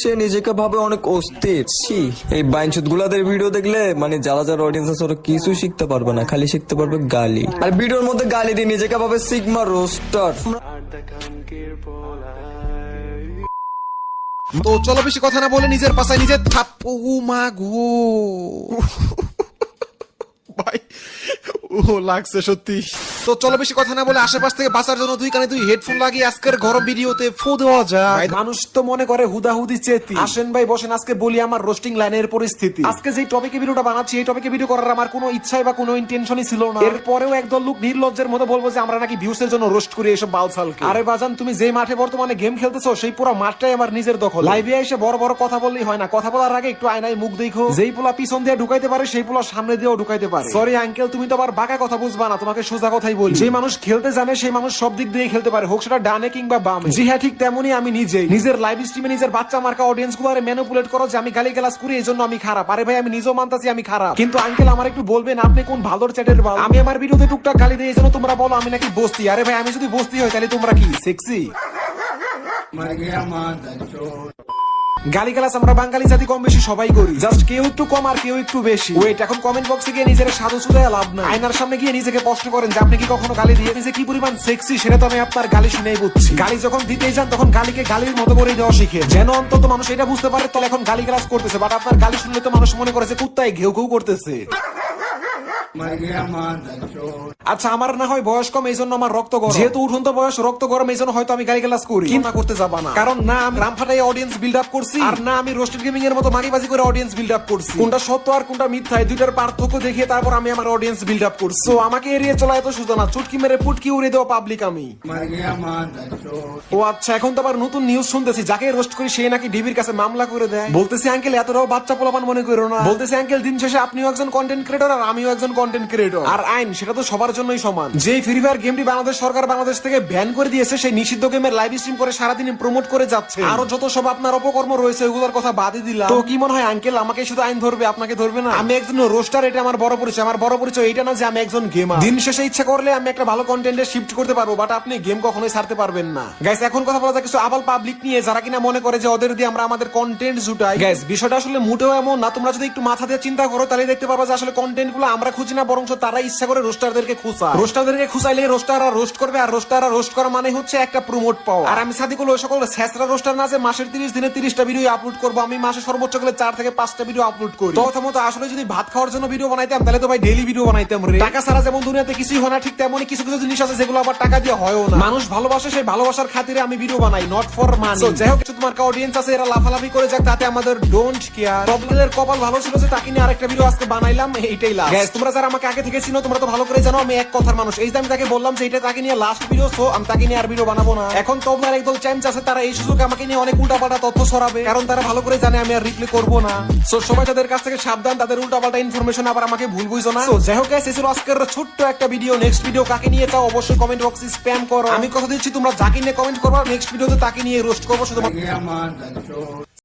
সে নিজেকে ভাবে অনেক অস্থির। ছি এই বাইনচুত গুলাদের ভিডিও দেখলে মানে যারা যারা অডিয়েন্স আছে ওরা কিছু শিখতে পারবে না খালি শিখতে পারবে গালি। আর ভিডিওর মধ্যে গালি দিয়ে নিজেকে ভাবে সিগমা রোস্টার। তো চলো বেশি কথা না বলে নিজের পাশায় নিজের থাপ ও মা গো ভাই ও লাগছে সত্যি। তো চলো বেশি কথা না বলে আশেপাশ থেকে বাঁচার জন্য দুই কানে দুই হেডফোন লাগিয়ে আজকের গরম ভিডিওতে ফু দেওয়া যায় মানুষ তো মনে করে হুদাহুদি চেতি। আসেন ভাই বসেন আজকে বলি আমার রোস্টিং লাইনের পরিস্থিতি। আজকে যে টপিকে ভিডিওটা বানাচ্ছি এই টপিকে ভিডিও করার আমার কোনো ইচ্ছাই বা কোনো ইন্টেনশনই ছিল না। এরপরেও একদল লোক নির্লজ্জের মতো বলব যে আমরা নাকি ভিউস এর জন্য রোস্ট করি এসব বালসালকে আরে বাজান তুমি যে মাঠে বর্তমানে গেম খেলতেছো সেই পুরো মাঠটাই আমার নিজের দখল। লাইভে এসে বড় বড় কথা বললেই হয় না। কথা বলার আগে একটু আয়নায় মুখ দেখো। যেই পোলা পিছন দিয়ে ঢুকাইতে পারে সেই পোলা সামনে দিয়েও ঢুকাইতে পারে। সরি আঙ্কেল তুমি তো আবার বাঁকা কথা বুঝবা না। তোমাকে সোজা কথাই বলি। যে মানুষ খেলতে জানে সেই মানুষ সব দিক দিয়ে খেলতে পারে। হোক সেটা ডানে কিংবা বামে। জি হ্যাঁ ঠিক তেমনই আমি নিজে নিজের লাইভ স্ট্রিমে নিজের বাচ্চা মার্কা অডিয়েন্স গুলারে ম্যানিপুলেট করো যে আমি গালি গালাজ করি এই জন্য আমি খারাপ। আরে ভাই আমি নিজেও মানতাছি আমি খারাপ। কিন্তু আঙ্কেল আমার একটু বলবেন আপনি কোন ভালোর চ্যাটের বাল আমি আমার ভিডিওতে টুকটাক গালি দিই এই জন্য তোমরা বলো আমি নাকি বস্তি। আরে ভাই আমি যদি বস্তি হই তাহলে তোমরা কি? সেক্সি গালি গালাস আমরা বাঙালি জাতি কম বেশি সবাই করি। জাস্ট কেউ একটু কম আর কেউ একটু বেশি। ওয়েট এখন কমেন্ট বক্সে গিয়ে নিজের সাধু সুদায় লাভ না আয়নার সামনে গিয়ে নিজেকে প্রশ্ন করেন যে আপনি কি কখনো গালি দিয়ে যে কি পরিমাণ সেক্সি সেটা তো আমি আপনার গালি শুনেই বুঝছি। গালি যখন দিতেই যান, তখন গালিকে গালির মতো করে দেওয়া শিখে। যেন অন্তত মানুষ এটা বুঝতে পারে, তাহলে এখন গালি গালাস করতেছে বাট আপনার গালি শুনলে তো মানুষ মনে করেছে কুত্তায় ঘেউ ঘেউ করতেছে। আচ্ছা আমার না হয় বয়স কম এই জন্য আমার রক্ত গরম। যেহেতু উঠন্ত বয়স রক্ত গরম এই জন্য হয়তো আমি গালি গালাস করি। কিন্তু করতে যাবা না। কারণ না আমি রাম ফাটাই অডিয়েন্স বিল্ড আপ করছি। আর না আমি রোস্টেড গেমিং এর মতো মারিবাজি করে অডিয়েন্স বিল্ড আপ করছি। কোনটা সত্য আর কোনটা মিথ্যা এই দুইটার পার্থক্য দেখিয়ে তারপর আমি আমার অডিয়েন্স বিল্ড আপ করছি। তো আমাকে এড়িয়ে চলা এত সুজা না। চুটকি মেরে পুটকি উড়ে দেওয়া পাবলিক আমি। ও আচ্ছা এখন তো আবার নতুন নিউজ শুনতেছি। যাকে রোস্ট করি সে নাকি ডিবির কাছে মামলা করে দেয়। বলতেছি আঙ্কেল এতটাও বাচ্চা পোলাপান মনে করো না। বলতেছি আঙ্কেল দিন শেষে আপনিও একজন কন্টেন্ট ক্রিয়েটর আর আমিও একজন কন্টেন্ট ক্রিয়েটর আর আইন সেটা তো সবার জন্যই সমান। যেই ফ্রি ফায়ার গেমটি বাংলাদেশ সরকার বাংলাদেশ থেকে ব্যান করে দিয়েছে সেই নিষিদ্ধ গেমের লাইভ স্ট্রিম করে সারাদিন প্রমোট করে যাচ্ছে। আরও যত সব আপনার অপকর্ম রয়েছে ওগুলোর কথা বাদই দিলাম। তো কি মনে হয় আঙ্কেল আমাকে শুধু আইন ধরবে আপনাকে ধরবে না? আমি একজন রোস্টার এটা আমার বড় পরিচয়। আমার বড় পরিচয় এটা না যে আমি একজন গেমার দিন শেষে ইচ্ছা করলে আমি একটা ভালো কন্টেন্টে শিফট করতে পারব বাট আপনি গেম কখনোই ছাড়তে পারবেন না। গাইস এখন কথা বলা যায় কিছু আবাল পাবলিক নিয়ে যারা কিনা মনে করে যে ওদের দিয়ে আমরা আমাদের কন্টেন্ট জুটাই। গাইস বিষয়টা আসলে মোটেও এমন না। তোমরা যদি একটু মাথা দিয়ে চিন্তা করো তাহলে দেখতে পারবা যে আসলে কন্টেন্টগুলো আমরা খুঁজি না বরং তারা ইচ্ছা করে রোস্টারদেরকে খুঁজা রোস্টারদেরকে খুঁজাইলে রোস্টাররা রোস্ট করবে, আর রোস্টাররা রোস্ট করা মানে হচ্ছে একটা প্রমোট পাওয়া। আর আমি সাদিকুল, ওই সকল স্যাসরা রোস্টার না যে মাসের তিরিশ দিনে তিরিশটা ভিডিও আপলোড করব, আমি মাসে সর্বোচ্চ গেলে চার থেকে পাঁচটা ভিডিও আপলোড করি। প্রথমত আসলে যদি ভাত খাওয়ার জন্য ভিডিও বানাইতাম, তাহলে তো ভাই ডেলি ভিডিও বানাইতাম রে। টাকা ছাড়া যেমন দুনিয়াতে কিছুই হয় না, ঠিক তেমনই কিছু কিছু জিনিস আছে যেগুলো আবার টাকা দিয়ে হয়ও না। মানুষ ভালোবাসে, সেই ভালোবাসার খাতিরে আমি ভিডিও বানাই নট ফর মানি যাই হোক তোমার অডিয়েন্স আছে, এরা লাফালাফি করে যাক, তাতে আমাদের ডোন্ট কেয়ার প্রবলেমের কপাল ভালো ছিল যে তাকে নিয়ে আরেকটা ভিডিও আজকে বানাইলাম, এইটাই গ্যাস তোমরা যারা আমাকে আগে থেকে চিনো তোমরা তো ভালো করে জানো আমি এক কথার মানুষ। এই যে আমি তাকে বললাম যে এটা তাকে নিয়ে লাস্ট ভিডিও সো আমি তাকে নিয়ে আর ভিডিও বানাবো না। এখন তোমার একদল চ্যাম্প আছে তারা এই সুযোগে আমাকে নিয়ে অনেক উল্টাপাল্টা তথ্য ছড়াবে। কারণ তারা ভালো করে জানে আমি আর রিপ্লে করব না। সো সবাই তাদের কাছ থেকে সাবধান তাদের উল্টাপাল্টা ইনফরমেশন আবার আমাকে ভুল বুঝো না। So, যাই হোক guys, এই ছিল আজকের ছোট্ট একটা ভিডিও নেক্সট ভিডিও কাকে নিয়ে চাও অবশ্যই কমেন্ট বক্সে স্প্যাম করো। আমি কথা দিচ্ছি তোমরা যাকে নিয়ে কমেন্ট করব নেক্সট ভিডিওতে তাকে নিয়ে রোস্ট করব শুধু